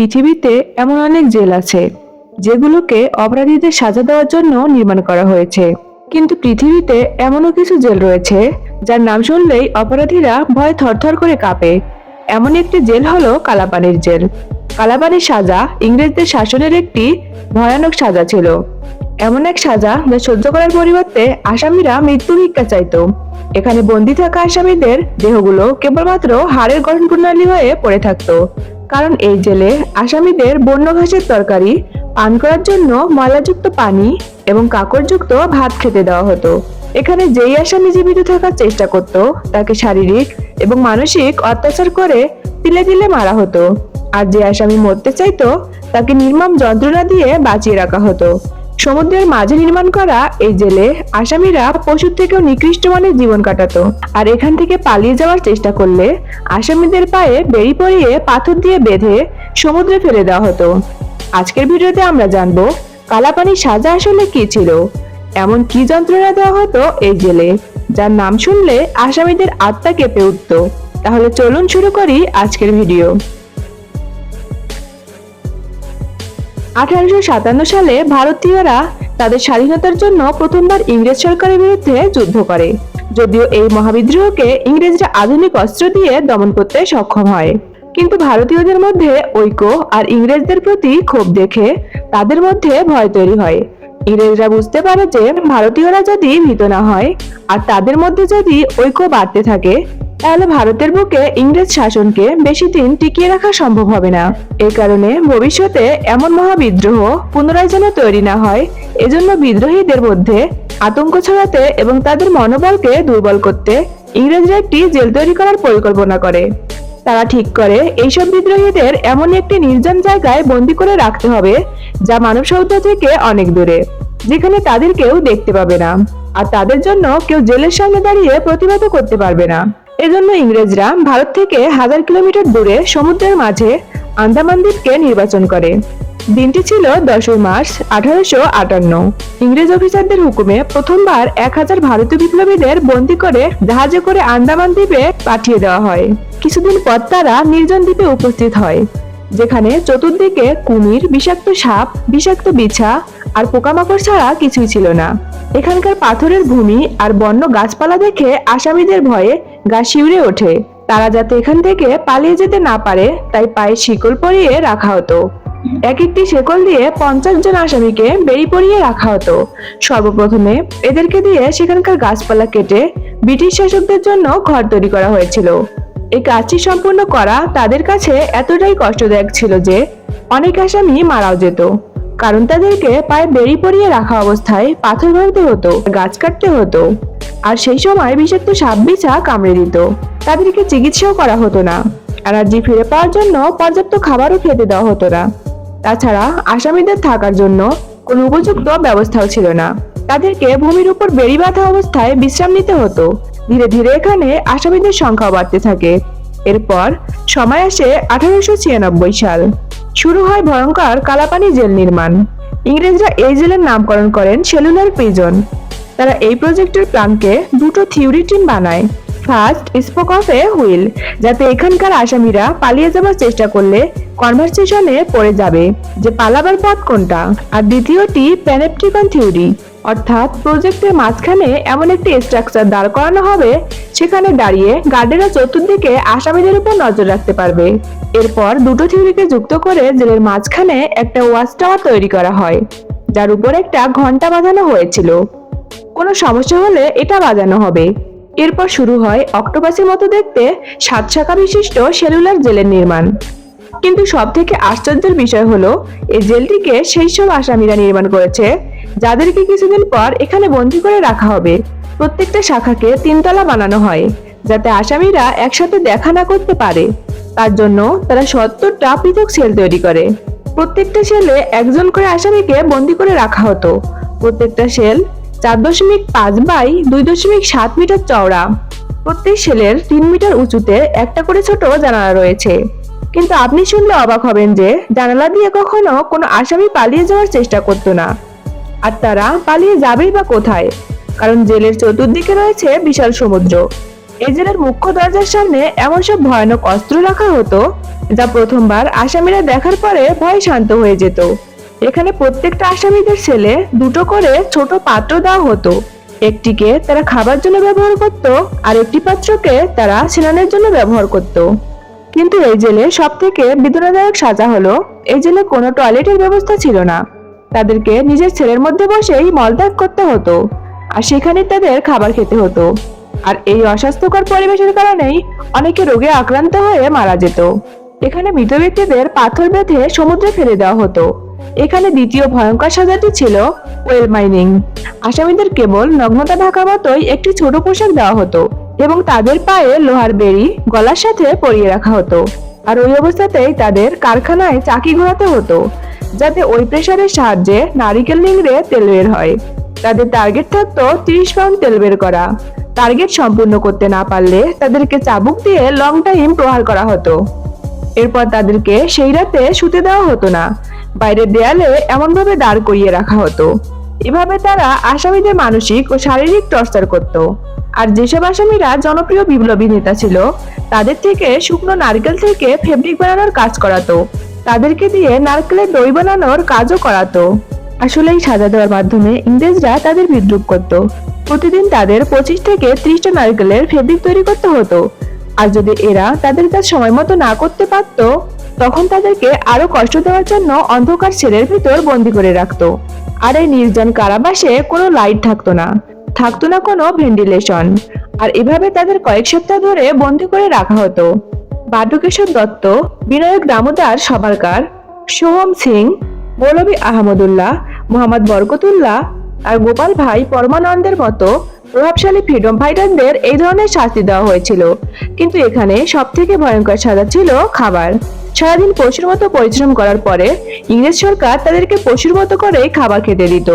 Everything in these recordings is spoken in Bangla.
পৃথিবীতে এমন অনেক জেল আছে, যেগুলোকে অপরাধীদের সাজা দেওয়ার জন্য নির্মাণ করা হয়েছে। কিন্তু পৃথিবীতে এমনও কিছু জেল রয়েছে, যার নাম শুনলেই অপরাধীরা ভয়ে থরথর করে কাঁপে। এমন একটি জেল হলো কালাপানির জেল। কালাপানির সাজা ইংরেজদের শাসনের একটি ভয়ানক সাজা ছিল। এমন এক সাজা যা সহ্য করার পরিবর্তে আসামিরা মৃত্যু ভিক্ষা চাইতো। এখানে বন্দী থাকা আসামিদের দেহগুলো কেবলমাত্র হাড়ের গঠন প্রণালী হয়ে পড়ে থাকতো। কারণ এই জেলে আসামিদের বন্য ঘাসের তরকারি, পান করার জন্য ময়লাযুক্ত পানি এবং কাকড়যুক্ত ভাত খেতে দেওয়া হতো। এখানে যেই আসামি জীবিত থাকার চেষ্টা করত, তাকে শারীরিক এবং মানসিক অত্যাচার করে তিলে তিলে মারা হতো। আর যে আসামি মরতে চাইতো, তাকে নির্মম যন্ত্রণা দিয়ে বাঁচিয়ে রাখা হতো। সমুদ্রের মাঝে নির্মাণ করা এই জেলে আসামিরা পশুর থেকেও নিকৃষ্ট মানের জীবন কাটাতো। আর এখান থেকে পালিয়ে যাওয়ার চেষ্টা করলে আসামিদের পায়ে বেড়ি পরিয়ে পাথর দিয়ে বেঁধে সমুদ্রে ফেলে দেওয়া হতো। আজকের ভিডিওতে আমরা জানব, কালাপানির সাজা আসলে কি ছিল? এমন কি যন্ত্রণা দেওয়া হতো এই জেলে, যার নাম শুনলে আসামিদের আত্মা কেঁপে উঠতো? তাহলে চলুন শুরু করি আজকের ভিডিও। আঠারোশো সাতান্ন সালে ভারতীয়রা তাদের স্বাধীনতার জন্য প্রথমবার ইংরেজ সরকারের বিরুদ্ধে যুদ্ধ করে। যদিও এই মহাবিদ্রোহকে ইংরেজরা আধুনিক অস্ত্র দিয়ে দমন করতে সক্ষম হয়। কিন্তু ভারতীয়দের মধ্যে ঐক্য আর ইংরেজদের প্রতি ক্ষোভ দেখে তাদের মধ্যে ভয় তৈরি হয়। ইংরেজরা বুঝতে পারে যে ভারতীয়রা যদি ভীত না হয়, আর তাদের মধ্যে যদি ঐক্য বাড়তে থাকে তাহলে ভারতের বুকে ইংরেজ শাসনকে বেশি দিন টিকিয়ে রাখা সম্ভব হবে না। এই কারণে ভবিষ্যতে এমন মহাবিদ্রোহ পুনরায় যেন তৈরি না হয়, এজন্য বিদ্রোহীদের মধ্যে আতঙ্ক ছড়াতে এবং তাদের মনোবলকে দুর্বল করতে ইংরেজরা একটি জেল তৈরি করার পরিকল্পনা করে। তারা ঠিক করে, এইসব বিদ্রোহীদের এমন একটি নির্জন জায়গায় বন্দি করে রাখতে হবে, যা মানব সভ্যতা থেকে অনেক দূরে, যেখানে তাদের কেউ দেখতে পাবে না। আর তাদের জন্য কেউ জেলের সামনে দাঁড়িয়ে প্রতিবাদ করতে পারবে না। এজন্য ইংরেজরা ভারত থেকে হাজার কিলোমিটার দূরে সমুদ্রের মাঝে আন্দামান দ্বীপকে নির্বাচন করে। দিনটি ছিল দশই মার্চ আঠারোশো আটান্ন। ইংরেজ অফিসারদের হুকুমে প্রথমবার এক হাজার ভারতীয় বিপ্লবীদের বন্দি করে জাহাজে করে আন্দামান দ্বীপে পাঠিয়ে দেওয়া হয়। কিছুদিন পর তারা নির্জন দ্বীপে উপস্থিত হয়, যেখানে চতুর্দিকে কুমির, বিষাক্ত সাপ, বিষাক্ত বিছা আর পোকামাকড় ছাড়া কিছুই ছিল না। এখানকার পাথরের ভূমি আর বন্য গাছপালা দেখে আসামিদের ভয়ে গা শিউরে ওঠে। তারা যাতে এখান থেকে পালিয়ে যেতে না পারে, তাই পায়ে শিকল পরিয়ে রাখা হতো। এক একটি শেকল দিয়ে পঞ্চাশ জন আসামিকে বেরি পরিয়ে রাখা হতো। সর্বপ্রথমে এদেরকে দিয়ে সেখানকার গাছপালা কেটে ব্রিটিশ শাসকদের জন্য ঘর তৈরি করা হয়েছিল। এই কাজটি সম্পূর্ণ করা তাদের কাছে এতটাই কষ্টদায়ক ছিল যে অনেক আসামি মারাও যেত। কারণ তাদেরকে পায়ে বেরি পরিয়ে রাখা অবস্থায় পাথর ভাঙতে হতো, গাছ কাটতে হতো। আর সেই সময় বিষাক্ত সাপ বিছা কামড়ে দিত। তাদেরকে চিকিৎসাও করা হতো না। এনার্জি ফিরে পাওয়ার জন্য পর্যাপ্ত খাবারও খেতে দেওয়া হতো না। তাছাড়া আসামিদের থাকার জন্য কোনো উপযুক্ত ব্যবস্থাও ছিল না। তাদেরকে ভূমির উপর বেড়ি বাঁধা অবস্থায় বিশ্রাম নিতে হতো। ধীরে ধীরে এখানে আসামিদের সংখ্যা বাড়তে থাকে। এরপর সময় আসে আঠারোশো ছিয়ানব্বই সাল। শুরু হয় ভয়ঙ্কর কালাপানি জেল নির্মাণ। ইংরেজরা এই জেলের নামকরণ করেন সেলুলার প্রিজন। তারা এই প্রজেক্টের প্ল্যানকে দুটো থিওরি টিম বানায়। First spoke of a wheel, যাতে এখানকার আসামিরা পালিয়ে যাবার চেষ্টা করলে কনভারসেশনে পড়ে যাবে যে পালাবার পথ কোনটা। আর দ্বিতীয়টি, প্যানেপটিকন থিওরি, অর্থাৎ প্রজেক্টের মাঝখানে এমন একটি স্ট্রাকচার দাঁড় করানো হবে, সেখানে দাঁড়িয়ে গার্ডেরা চতুর্দিকে আসামিদের উপর নজর রাখতে পারবে। এরপর দুটো থিওরিকে যুক্ত করে জেলের মাঝখানে একটা ওয়াচ টাওয়ার তৈরি করা হয়, যার উপর একটা ঘণ্টা বাঁধানো হয়েছিল। কোনো সমস্যা হলে এটা বাজানো হবে। এরপর শুরু হয় অক্টোপাসের মতো দেখতে সাত শাখা বিশিষ্ট সেলুলার জেলের নির্মাণ। কিন্তু সব থেকে আশ্চর্যের বিষয় হলো, এই জেলটিকে সেই সব আসামিরা নির্মাণ করেছে, যাদেরকে কিছুদিন পর এখানে বন্দি করে রাখা হবে। প্রত্যেকটা শাখাকে তিনতলা বানানো হয়, যাতে আসামিরা একসাথে দেখা না করতে পারে। তার জন্য তারা সত্তরটা পৃথক সেল তৈরি করে। প্রত্যেকটা সেলে একজন করে আসামিকে বন্দি করে রাখা হতো। প্রত্যেকটা সেল চার দশমিক পাঁচ বাই দুই দশমিক সাত মিটার চওড়া। প্রত্যেক সেলের তিন মিটার উঁচুতে একটা করে ছোট জানালা রয়েছে। কিন্তু আপনি শুনলে অবাক হবেন যে জানালা দিয়ে কখনো কোনো আসামি পালিয়ে যাওয়ার চেষ্টা করতো না। আর তারা পালিয়ে যাবেই বা কোথায়? কারণ জেলের চতুর্দিকে রয়েছে বিশাল সমুদ্র। এই জেলের মুখ্য দরজার সামনে এমন সব ভয়ানক অস্ত্র রাখা হতো, যা প্রথমবার আসামিরা দেখার পরে ভয় শান্ত হয়ে যেত। এখানে প্রত্যেকটা আসামিদের ছেলে দুটো করে ছোট পাত্র দেওয়া হতো। একটিকে তারা খাবার জন্য ব্যবহার করত, আর একটি পাত্রকে তারা স্নানের জন্য ব্যবহার করত। কিন্তু এই জেলে সব থেকে বেদনাদায়ক সাজা হলো, এই জেলে কোনো টয়লেটের ব্যবস্থা ছিল না। তাদেরকে নিজের ছেলের মধ্যে বসেই মলত্যাগ করতে হতো, আর সেখানে তাদের খাবার খেতে হতো। আর এই অস্বাস্থ্যকর পরিবেশের কারণেই অনেকে রোগে আক্রান্ত হয়ে মারা যেত। এখানে মৃত ব্যক্তিদের পাথর বেঁধে সমুদ্রে ফেলে দেওয়া হতো। এখানে দ্বিতীয় ভয়ঙ্কর সাজাটি ছিল ওয়েল মাইনিং। আসামিদের কেবল নগ্নতা ঢাকা মতোই একটি ছোট পোশাক দেওয়া হতো এবং তাদের পায়ে লোহার বেড়ি, গলার সাথে পরিয়ে রাখা হতো। আর ওই অবস্থাতেই তাদের কারখানায় চাকি ঘোরাতে হতো, যাতে ওই প্রেশারের সাহায্যে নারিকেল নিংড়ে তেল বের হয়। তাদের টার্গেট থাকতো তিরিশ পাউন্ড তেল বের করা। টার্গেট সম্পূর্ণ করতে না পারলে তাদেরকে চাবুক দিয়ে লং টাইম প্রহার করা হতো। এরপর তাদেরকে সেই রাতে শুতে দেওয়া হতো না। বাইরের দেয়ালে এমনভাবে দাঁড় করিয়ে রাখা হতো। এভাবে তারা আসামিদের মানসিক ও শারীরিক টর্চার করত। আর যেসব আসামিরা জনপ্রিয় বিপ্লবী নেতা ছিল, তাদের থেকে শুকনো নারকেল থেকে ফেব্রিক বানানোর কাজ করাতো। তাদেরকে দিয়ে নারকেলের দই বানানোর কাজও করাতো। আসলে এই সাজা দেওয়ার মাধ্যমে ইংরেজরা তাদের বিদ্রুপ করত। প্রতিদিন তাদের পঁচিশ থেকে ত্রিশটা নারকেলের ফেব্রিক তৈরি করতে হতো। আর যদি এরা তাদের কাজ সময় মতো না করতে পারত, তখন তাদেরকে আরও কষ্ট দেওয়ার জন্য অন্ধকার সেলের ভিতর বন্দি করে রাখতো। আর এই নির্জন কারাবাসে কোনো লাইট থাকতো না থাকতো না কোনো ভেন্টিলেশন। আর এভাবে তাদের কয়েক সপ্তাহ ধরে বন্দি করে রাখা হতো। বাটুকেশ্বর দত্ত, বিনায়ক দামোদার সবারকার সোহম সিং, মৌলভী আহমদুল্লাহ, মোহাম্মদ বরকতুল্লাহ আর গোপাল ভাই পরমানন্দের মতো প্রভাবশালী ফ্রিডম ফাইটারদের এই ধরনের শাস্তি দেওয়া হয়েছিল। কিন্তু এখানে সব থেকে ভয়ঙ্কর সাজা ছিল খাবার। সারাদিন পশুর মতো পরিশ্রম করার পরে ইংরেজ সরকার তাদেরকে পশুর মতো করে খাবার খেতে দিত।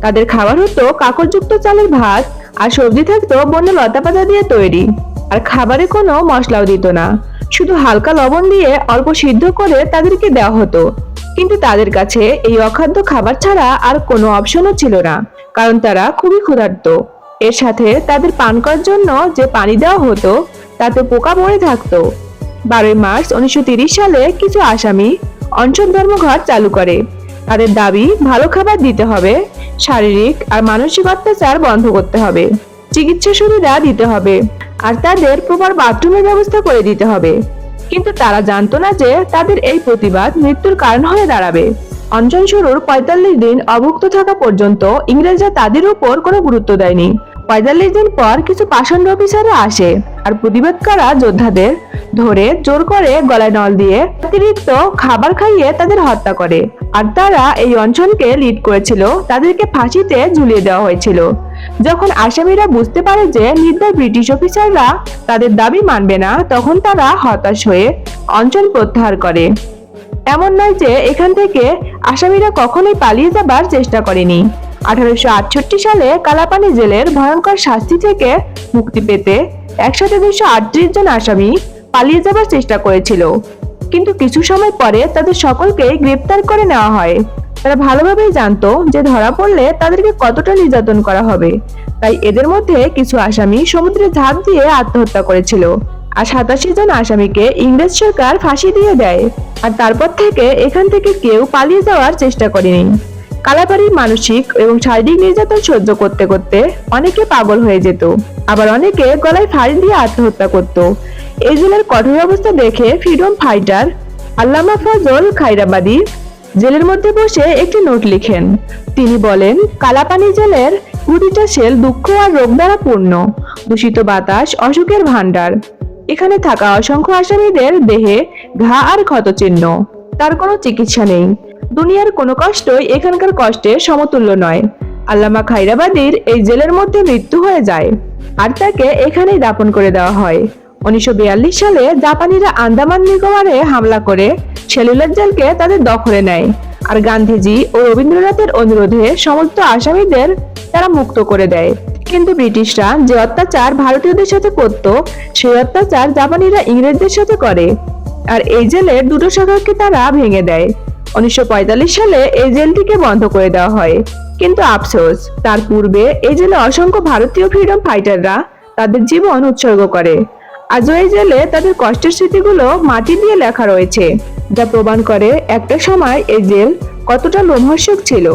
তাদের খাবার হতো কাকরযুক্ত চালের ভাত আর সবজি থাকতো বন্য লতা পাতা দিয়ে তৈরি। আর খাবারে কোনো মশলাও দিত না। শুধু হালকা লবণ দিয়ে অল্প সিদ্ধ করে তাদেরকে দেওয়া হতো। কিন্তু তাদের কাছে এই অখাদ্য খাবার ছাড়া আর কোনো অপশনও ছিল না। কারণ তারা খুবই ক্ষুধার্ত। এর সাথে তাদের পান করার জন্য যে পানি দেওয়া হতো, তাতে পোকা মরে থাকতো। বারোই মার্চ উনিশশো সালে কিছু আসামি অঞ্চল ধর্মঘট চালু করে। তাদের দাবি, ভালো খাবার দিতে হবে, শারীরিক আর মানসিক অত্যাচার বন্ধ করতে হবে, চিকিৎসা সুবিধা দিতে হবে, আর তাদের প্রপার বাথরুমের ব্যবস্থা করে দিতে হবে। কিন্তু তারা জানতো না যে তাদের এই প্রতিবাদ মৃত্যুর কারণ হয়ে দাঁড়াবে। অঞ্চল শুরুর পঁয়তাল্লিশ দিন অভুক্ত থাকা পর্যন্ত ইংরেজরা তাদের উপর কোনো গুরুত্ব দেয়নি। পঁয়তাল্লিশ দিন পর কিছু পাষণ্ড অফিসাররা আসে আর প্রতিবাদ করা যোদ্ধাদের ধরে জোর করে গলায় নল দিয়ে অতিরিক্ত খাবার খাইয়ে তাদের হত্যা করে। আর তারা এই অঞ্চলকে লিড করেছিল, তাদেরকে ফাঁসিতে ঝুলিয়ে দেওয়া হয়েছিল। যখন আসামিরা বুঝতে পারে যে নির্দয় ব্রিটিশ অফিসাররা তাদের দাবি মানবে না, তখন তারা হতাশ হয়ে অঞ্চল প্রত্যাহার করে। এমন নয় যে এখান থেকে আসামিরা কখনোই পালিয়ে যাবার চেষ্টা করেনি। আঠারোশো আটষট্টি সালে কালাপানি জেলের ভয়ঙ্কর শাস্তি থেকে মুক্তি পেতে একসাথে দুশো আটত্রিশ জন আসামি পালিয়ে যাবার চেষ্টা করেছিল। কিন্তু কিছু সময় পরে তাদের সকলকে গ্রেপ্তার করে নেওয়া হয়। তারা ভালোভাবেই জানতো যে ধরা পড়লে তাদেরকে কতটা নির্যাতন করা হবে। তাই এদের মধ্যে কিছু আসামি সমুদ্রে ঝাঁপ দিয়ে আত্মহত্যা করেছিল আর সাতাশি জন আসামিকে ইংরেজ সরকার ফাঁসি দিয়ে দেয়। আর তারপর থেকে এখান থেকে কেউ পালিয়ে যাওয়ার চেষ্টা করেনি। কালাপাড়ির মানসিক এবং শারীরিক নির্যাতন সহ্য করতে করতে অনেকে পাগল হয়ে যেত। আবার অনেকে গলায় ফাড়ি দিয়ে আত্মহত্যা করত। এই জেলের কঠোর অবস্থা দেখে ফ্রিডম ফাইটার আল্লামা ফজল খাইরাবাদী জেলের মধ্যে বসে একটি নোট লিখেন। তিনি বলেন, কালাপানি জেলের কুড়িটা সেল দুঃখ আর রোগ দ্বারা পূর্ণ, দূষিত বাতাস, অসুখের ভান্ডার এখানে থাকা অসংখ্য আসামিদের দেহে ঘা আর ক্ষতচিহ্ন। তার কোনো চিকিৎসা নেই। দুনিয়ার কোনো কষ্টই এখানকার কষ্টের সমতুল্য নয়। আল্লামা খাইরাবাদীর এই জেলের মধ্যে মৃত্যু হয়ে যায় আর তাকে এখানেই দাপন করে দেওয়া হয়। উনিশশো বিয়াল্লিশ সালে জাপানিরা আন্দামান নিকোবরে হামলা করে সেলুলার জেলকে তাদের দখলে নেয় আর গান্ধীজি ও রবীন্দ্রনাথের অনুরোধে সমস্ত আসামিদের তারা মুক্ত করে দেয়। কিন্তু ব্রিটিশরা যে অত্যাচার ভারতীয়দের সাথে করত, সেই অত্যাচার জাপানিরা ইংরেজদের সাথে করে আর এই জেলের দুটো শাখাকে তারা ভেঙে দেয়। উনিশশো পঁয়তাল্লিশ সালে এই জেলটিকে বন্ধ করে দেওয়া হয়। কিন্তু আফসোস, তার পূর্বে এই জেলে অসংখ্য ভারতীয় ফ্রিডম ফাইটাররা তাদের জীবন উৎসর্গ করে। আজও এই জেলে তাদের কষ্টের স্মৃতিগুলো মাটি দিয়ে লেখা রয়েছে, যা প্রমাণ করে একটা সময় এই জেল কতটা লোমহর্ষক ছিল।